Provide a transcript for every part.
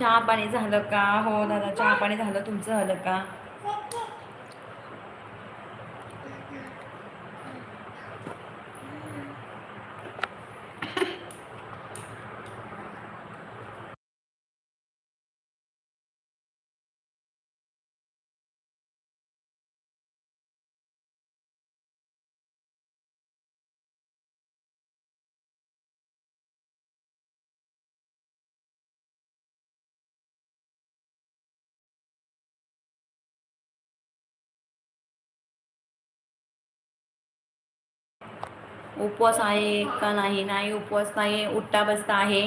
चहा पाणी झालं का? हो दादा चहा पाणी झालं. तुमचं झालं का? उपवास आहे का नाही? नाही उपवास नाही उठता बसता आहे.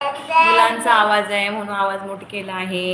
मुलांचा आवाज आहे म्हणून आवाज मोठ केला आहे.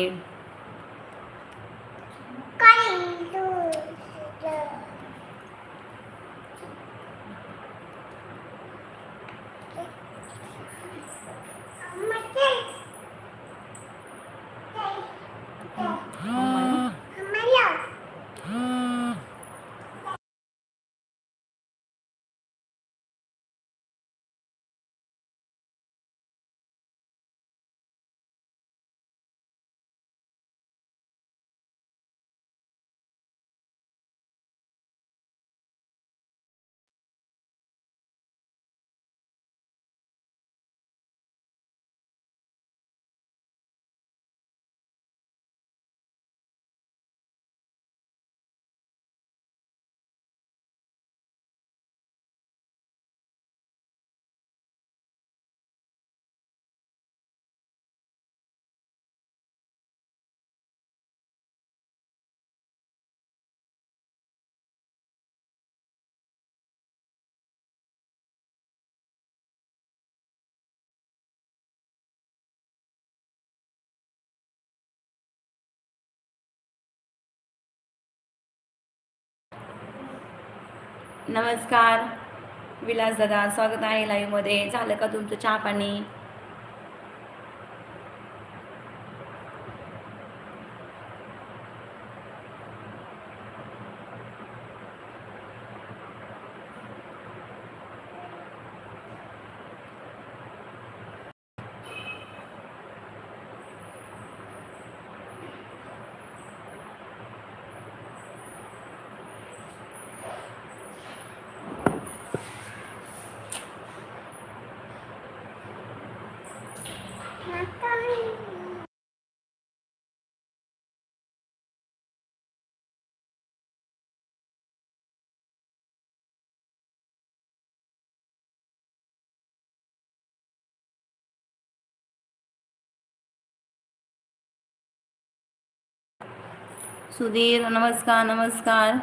नमस्कार. विलासदादा स्वागत आहे लाईव्हमध्ये झालं का तुमचं चहा पाणी? सुधीर नमस्कार नमस्कार.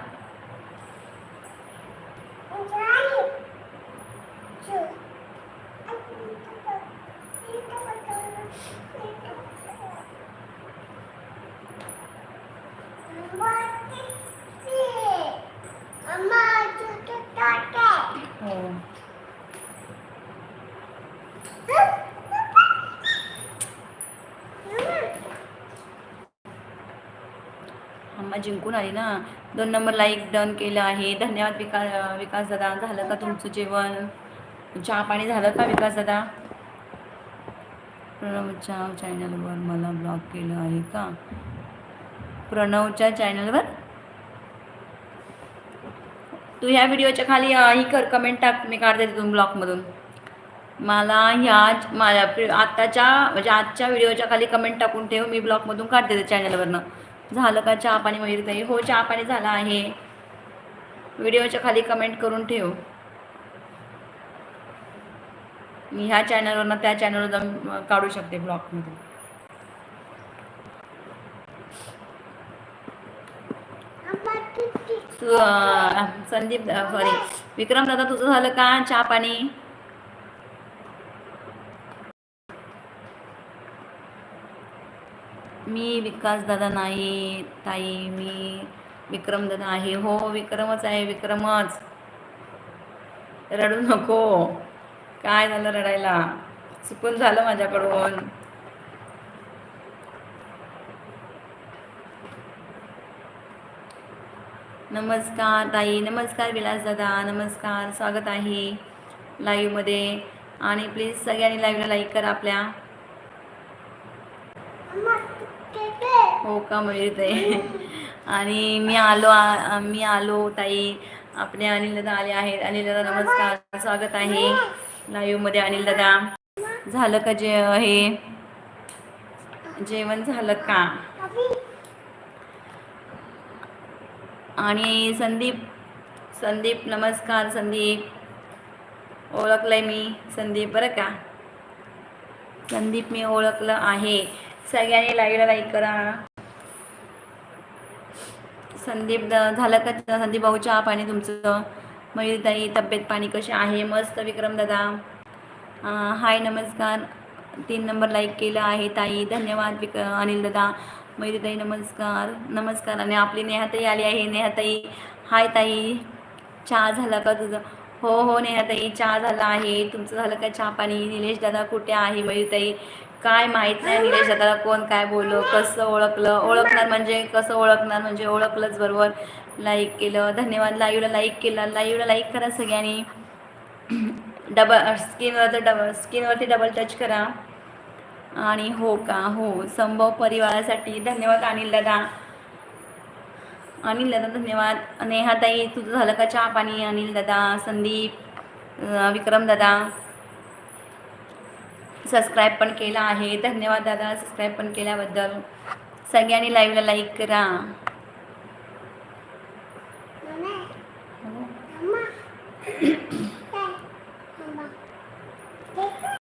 जिंकून आली ना. दोन नंबर लाईक डन केलं आहे. धन्यवाद विकास विकास दादा. झालं का तुमचं जेवण? चहा पाणी झालं का विकास दादा? प्रणवच्या चॅनलवर मला ब्लॉक केलं आहे का? प्रणवच्या चॅनलवर तू ह्या व्हिडिओच्या खाली ही कर कमेंट टाक. मी काढते तिथून ब्लॉकमधून मला ह्या माझ्या आत्ताच्या म्हणजे आजच्या व्हिडिओच्या खाली कमेंट टाकून ठेव. मी ब्लॉकमधून काढते चॅनलवरनं झालं का चहा पाणी वगैरे ताई हो चहा पाणी झालं आहे. व्हिडिओच्या खाली कमेंट करून ठेव. मी ह्या चॅनलवरनं त्या चॅनलवर जाऊन काढू शकते अं, संदीप सॉरी विक्रम दादा तुझं झालं का चहा पाणी? मी विकास दादा नाही ताई मी विक्रम दादा आहे. हो विक्रमच आहे विक्रमच. रडू नको. काय झालं रडायला? चुकून झालं माझ्याकडून. नमस्कार ताई. नमस्कार विलास दादा. नमस्कार. स्वागत आहे लाईव्हमध्ये आणि प्लीज सगळ्यांनी लाईव्हला लाईक करा आपल्या. हो का मयूर ताई आणि मी आलो मी आलो ताई. आपले अनिल दादा आले आहेत. अनिल दादा नमस्कार. स्वागत आहे. लाईव्हमध्ये अनिल दादा. झालं का जे हे? जेवण झालं का? आणि संदीप संदीप नमस्कार. संदीप. ओळखलंय मी. संदीप बरं का? संदीप मी ओळखलं आहे. सगळ्यांनी लाईव्हला लाईक करा. संदीप द- झालं का संदीप भाऊ चहा पाणी तुमचं? म्हणजे मयूरताई तब्येत पाणी कशी आहे? मस्त विक्रम दादा. हाय नमस्कार. तीन नंबर लाईक केलं आहे ताई. धन्यवाद विक अनिल दादा. म्हणजे मयूरताई नमस्कार. नमस्कार. आणि आपली नेहाताई आली आहे. नेहाताई हाय ताई. चहा झाला का तुझं? हो हो नेहाताई. चहा झाला आहे. तुमचं झालं का चहा पाणी? निलेश दादा कुठे आहे? म्हणजे मयूरताई काय माहीत नाही निलेश दादाला कोण काय बोललो कसं ओळखलं. ओळखणार म्हणजे कसं ओळखणार म्हणजे ओळखलंच बरोबर. लाईक केलं. धन्यवाद. लाईव्हला लाईक केलं. लाईव्हला लाईक करा सगळ्यांनी. डबल स्किनवर डबल स्किनवरती डबल टच करा. आणि हो का? हो. संभव परिवारासाठी धन्यवाद अनिल दादा. अनिल दादा धन्यवाद. नेहाताई तुझं झालं का चहा पाणी? अनिल दादा संदीप विक्रम दादा. सबस्क्राईब पण केला आहे. धन्यवाद दादा सबस्क्राईब पण केल्याबद्दल. सगळ्यांनी लाईव्हला लाईक करा.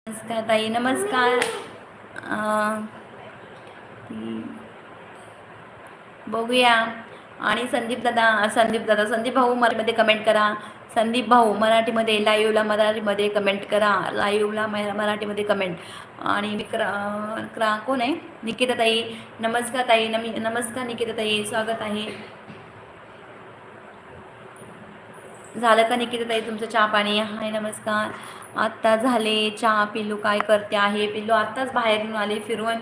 नमस्कार ताई नमस्कार. बघूया. आणि संदीप दादा संदीप दादा संदीप भाऊ मराठीमध्ये कमेंट करा. संदीप भाऊ मराठीमध्ये लाईव्हला मराठीमध्ये कमेंट करा. लाईव्हला मराठीमध्ये कमेंट आणि विक्रा अं, क्रा कोण आहे? निकिता ताई नमस्कार ताई. नमी नमस्कार निकिता ताई स्वागत आहे. झालं का निकिता ताई तुमचं चहा पाणी? हाय नमस्कार. आत्ता झाले. चहा पिल्लू काय करते आहे? पिल्लू आत्ताच बाहेरून आले. फिरवून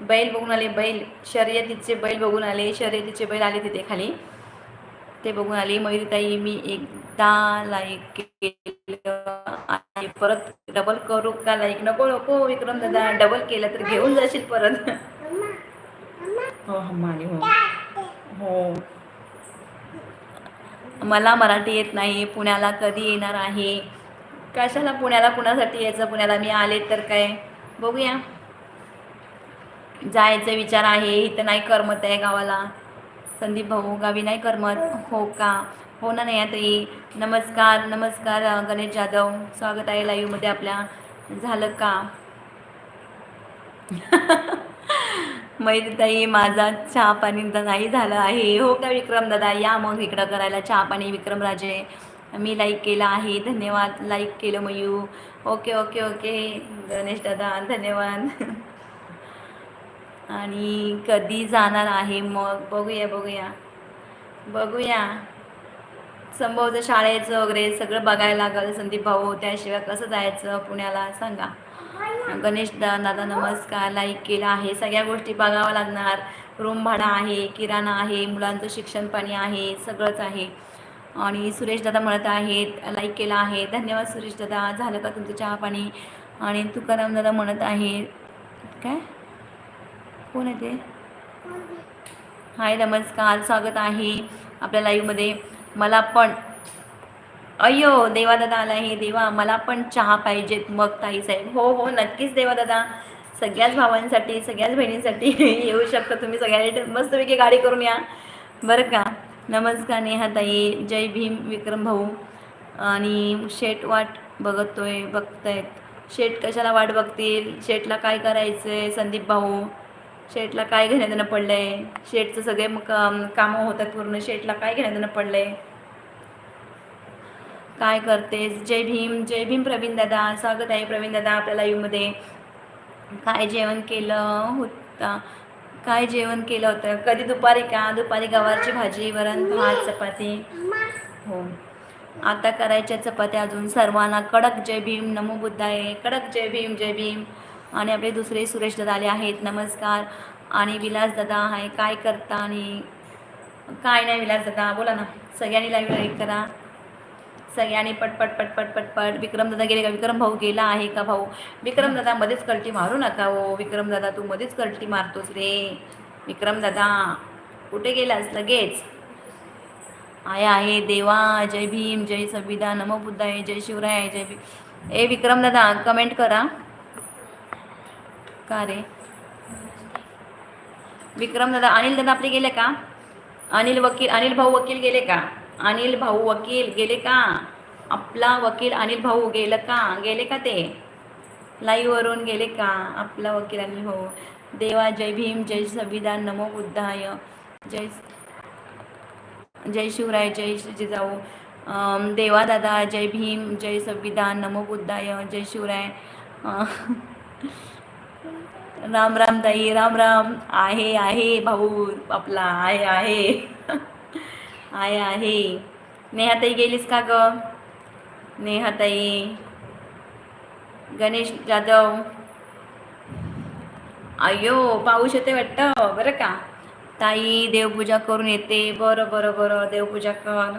बैल बघून आले. बैल शर्यतीचे बैल बघून आले. शर्यतीचे बैल आले तिथे खाली. ते बघून आले. मयुरीताई मी एक एकदा लाईक केलं आणि परत डबल करू का लाईक नको नको विक्रम दादा डबल केलं तर घेऊन जाशील परत. हो हम्मानी हो. हो. मला मराठी येत नाही पुण्याला कधी येणार आहे? कशाला पुण्याला कुणासाठी यायचं? पुण्याला मी आले तर काय? बघूया. जायचा विचार आहे इथं नाही करमत आहे गावाला. संदीप भाऊ गावी नाही करमत. हो का? हो ना नाही ताई. नमस्कार नमस्कार गणेश जाधव. स्वागत आहे लाईव्हमध्ये आपल्या. झालं का? मैत्रीताई माझा चहा पाणी तर नाही झालं आहे. हो का विक्रम दादा? या मग इकडं करायला चहा पाणी विक्रम राजे मी लाईक केला आहे. धन्यवाद. लाईक केलं Mayu. Okay okay okay Ganesh दादा धन्यवाद. आणि कधी जाणार आहे मग? बघूया बघूया. बघूया. संभवचं शाळेचं वगैरे सगळं बघायला लागलं. संदीप भाऊ त्याशिवाय कसं जायचं पुण्याला सांगा. गणेश दा दादा नमस्कार. लाईक केला आहे. सगळ्या गोष्टी बघावं लागणार. रूम भाडा आहे किराणा आहे मुलांचं शिक्षण पाणी आहे सगळंच आहे. आणि सुरेश दादा म्हणत आहेत लाईक केला आहे. धन्यवाद सुरेश दादा. झालं का तुमचं चहा पाणी आणि तुकाराम दादा म्हणत आहे काय? कोण आहे ते? हाय नमस्कार. स्वागत आहे आपल्या लाईव्हमध्ये मला पण. अय्यो देवा दादा आला हे देवा मला पण चहा पाहिजेत मग ताई साहेब. हो हो नक्कीच देवा दादा सगळ्याच भावांसाठी सगळ्याच बहिणींसाठी येऊ शकता तुम्ही सगळ्यांनी. मस्तपैकी गाडी करून या. बरं का? नमस्कार नेहा ताई. जय भीम विक्रम भाऊ. आणि शेट वाट बघतोय बघतायत. शेट कशाला वाट बघतील? शेटला काय करायचं आहे संदीप भाऊ. शेटला काय घेण्यात देणं पडलं आहे शेटचं सगळे मग कामं होतात पूर्ण. शेटला काय घेण्यात देणं पडलं आहे काय करतेस? जय भीम जय भीम प्रवीण दादा. स्वागत आहे प्रवीण दादा आपल्या यूमध्ये काय जेवण केलं होतं? काय जेवण केलं होतं? कधी दुपारी का? दुपारी गवारची भाजी वरण भात चपाती. हो. आता करायच्या चपात्या अजून सर्वांना. कडक जय भीम नमो बुद्धाय. कडक जय भीम जय भीम. आणि आपले दुसरे सुरेश दादा आले आहेत. नमस्कार. आणि विलास दादा आहे. काय करता आणि काय नाही विलास दादा. बोला ना. सगळ्यांनी लाईव्ह लाईक करा. सगळ्यांनी पटपट पटपट पटपट विक्रम दादा गेले का? विक्रम भाऊ गेला आहे का भाऊ? विक्रम दादा मध्येच कल्टी मारू नका हो. विक्रम दादा तू मध्येच कल्टी मारतोस रे. विक्रम दादा कुठे गेलास लगेच? आहे आहे. देवा जय भीम जय संविधान. नमो बुद्धाय जय शिवराय जय भीम. ए विक्रम दादा कमेंट करा. का रे विक्रम दादा अनिल दादा आपले गेले का? अनिल वकील अनिल भाऊ वकील गेले का? अनिल भाऊ वकील गेले का? आपला वकील अनिल भाऊ गेलं का? गेले का ते? लाईव्हवरून गेले का? आपला वकील अनिल भाऊ. देवा जय भीम जय संविधान नमो बुद्धाय. जय जय शिवराय जय जिजाऊ. देवा दादा जय भीम जय संविधान नमो बुद्धाय जय शिवराय. राम राम ताई राम राम. आहे आहे भाऊ आपला आहे आहे. आहे आहे. नेहाताई गेलीस का ग? नेहाताई. गणेश जाधव. अयो पाऊस येते वाटतं बरं का? ताई देवपूजा करून येते. बरं बरं बरं देवपूजा कर.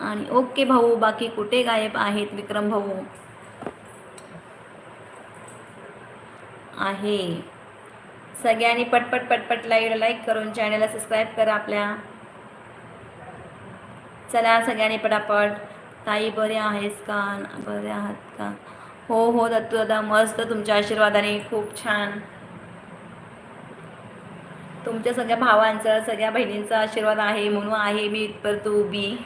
आणि ओके भाऊ बाकी कुठे गायब आहेत विक्रम भाऊ? आहे. सगळ्यांनी पटपट पटपट लाईव्ह लाईक करून चॅनलला सबस्क्राईब करा आपल्या. चला सगळ्यांनी पटापट. ताई बरे आहेस का? बरे आहात का? हो हो दत्तू दादा मस्त तुमच्या आशीर्वादाने खूप छान. तुमच्या सगळ्या भावांचा सगळ्या बहिणींचा आशीर्वाद आहे म्हणून आहे मी इथपर्यंत उभी.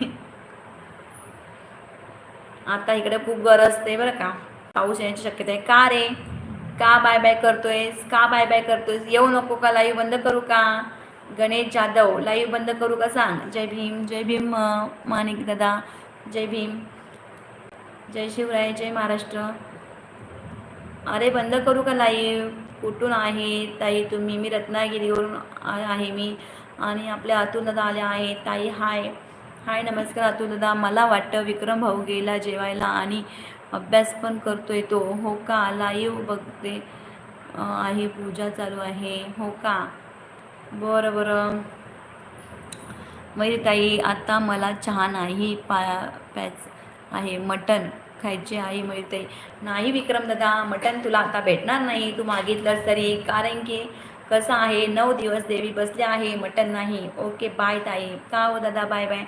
आता इकडे खूप गरज असते बरं का. पाऊस येण्याची शक्यता आहे. का रे? का बाय बाय करतोयस? का बाय बाय करतोयस? येऊ नको का? लाईव्ह बंद करू का? गणेश जाधव लाईव्ह बंद करू का सांग? जय भीम जय भीम माणिक दादा जय भीम जय शिवराय जय महाराष्ट्र. अरे बंद करू का लाईव्ह? कुठून आहे? ताई तुम्ही मी रत्नागिरीवरून आहे मी. आणि आपल्या अतुल दादा आले आहेत. ताई हाय हाय नमस्कार अतुल दादा. मला वाटतं विक्रम भाऊ गेला जेवायला आणि अभ्यास पण करतोय तो. हो का? लाईव्ह बघते. आहे पूजा चालू आहे. हो का? बरं बरं. ताई आता मला चहा नाही पा प्याच आहे. मटन खायचे आहे ताई नाही विक्रम दादा मटन तुला आता भेटणार नाही. तू मागितलंस तरी. कारण की कसं आहे नऊ दिवस देवी बसले आहे मटन नाही. ओके बाय ताई. का हो दादा? Bye bye.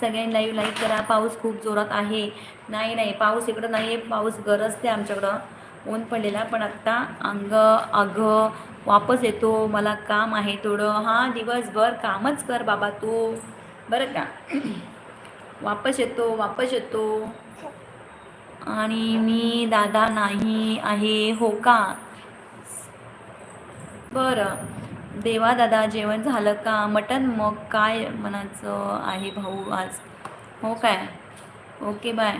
सगळ्यांनी लाईव्ह लाईक करा. पाऊस खूप जोरात आहे. नाही नाही पाऊस इकडं नाही आहे पाऊस गरजते आमच्याकडं. ऊन पडलेला पण आत्ता अंग अघ वापस येतो. मला काम आहे थोडं. हां दिवसभर कामच कर बाबा तू. बरं का? वापस येतो वापस येतो. आणि मी दादा नाही आहे. हो का? बरं. देवा दादा जेवण झालं का? मटन मग काय म्हणायचं आहे भाऊ आज? हो काय? Okay bye.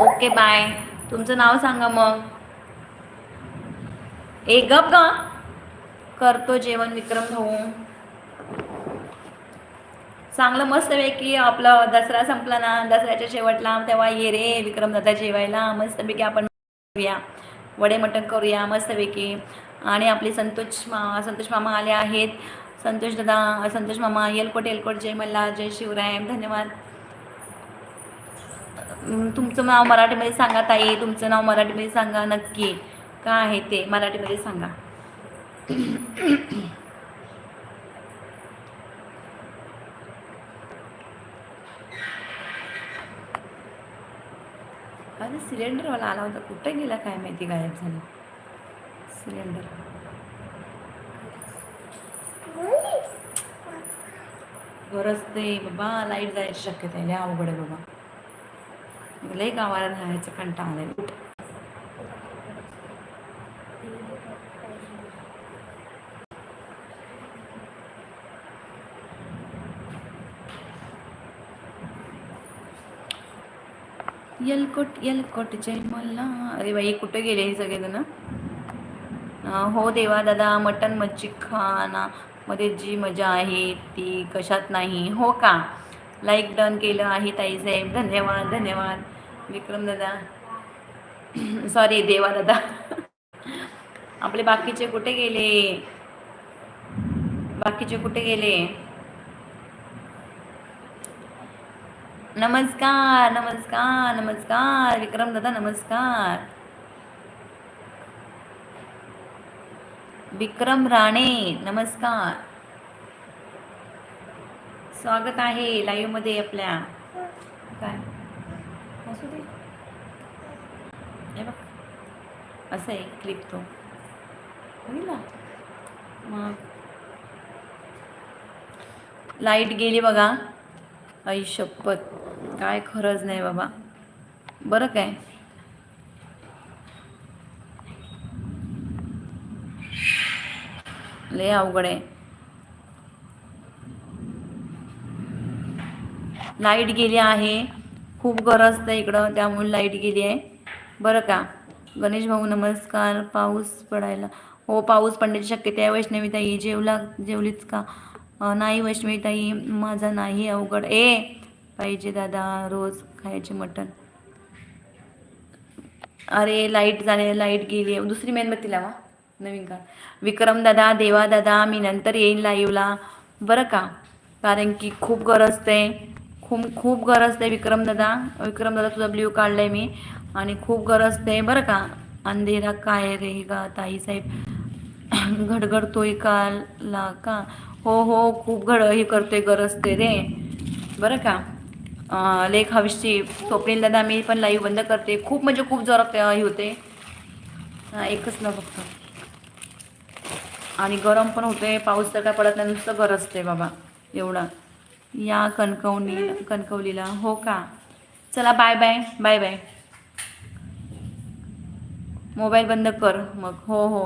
Okay bye. तुमचं नाव सांगा मग. एक गप का करतो जेवण विक्रम भाऊ. चांगलं मस्तपैकी आपलं दसरा संपला ना दसऱ्याच्या शेवटला तेव्हा ये रे विक्रम दादा जेवायला. मस्तपैकी आपण करूया. वडे मटण करूया मस्तपैकी. आणि आपले संतोष मा संतोष मामा आले आहेत. संतोष दादा संतोष मामा येलकोट येलकोट जय मल्ला जय शिवराय धन्यवाद. तुमचं नाव मराठीमध्ये सांगा ताई. तुमचं नाव मराठीमध्ये सांगा नक्की. का आहे ते मराठीमध्ये सांगा. अरे सिलेंडरवाला आला होता. कुठे गेला काय माहिती गायब झाली. सिलेंडर. गरज ते बाबा लाइट जायची शक्यता आहे. लय अवघड आहे बाबा. लय गावाला राहायचं कंटाळा आलाय. यलकोट यलकोट जय मल्ला अरे बाई कुठे गेले हे सगळेजण? हो देवा दादा मटन मच्छी खाना. मध्ये जी मजा आहे ती कशात नाही. हो का? लाईक डन केलं आहे ताईसाहेब धन्यवाद धन्यवाद. विक्रम दादा. सॉरी देवा दादा. आपले बाकीचे कुठे गेले? बाकीचे कुठे गेले? नमस्कार नमस्कार नमस्कार. विक्रम दादा नमस्कार. विक्रम राणे नमस्कार. स्वागत आहे लाईव्हमध्ये आपल्या. काय? असू दे. हे बघ. असं आहे क्लिप तो. मग. लाइट गेली बघा. आई शपथ. काय खरंच नाही बाबा. बरं काय? लय अवघड आहे. लाइट गेली आहे. खूप गरज आहे इकडं त्यामुळे लाइट गेली आहे. बरं का? गणेश भाऊ नमस्कार. पाऊस पडायला. हो पाऊस पडण्याची शक्यता आहे. वैष्णवीताई जेवला जेवलीच का? नाही वैष्णवीताई माझा नाही अवघड. ए पाहिजे दादा रोज खायचे मटण. अरे लाइट झाले लाइट गेली. आहे दुसरी मेणबत्ती लावा नवीन का? विक्रम दादा देवा दादा मी नंतर येईन लाईव्हला बरं का? कारण की खूप गरज खूप खूप गरज आहे विक्रम दादा. विक्रम दादा तुझा ब्ल्यू काढलाय मी. आणि खूप गरज आहे बरं का? अंधेरा काय रे गा ताई साहेब? घडघडतोय काला का? हो हो खूप घड हे करतोय गरजते रे. बरं का? लेख हविष्य स्वप्नील दादा मी पण लाईव्ह बंद करते. खूप म्हणजे खूप जोरात हे होते एकच ना फक्त. आणि गरम पण होते पाऊस तर काय पडत नाही. नुसतं गरजते बाबा. एवढा. या कणकवणी कणकवलीला. हो का? चला bye bye bye bye mobile बंद कर मग. हो हो.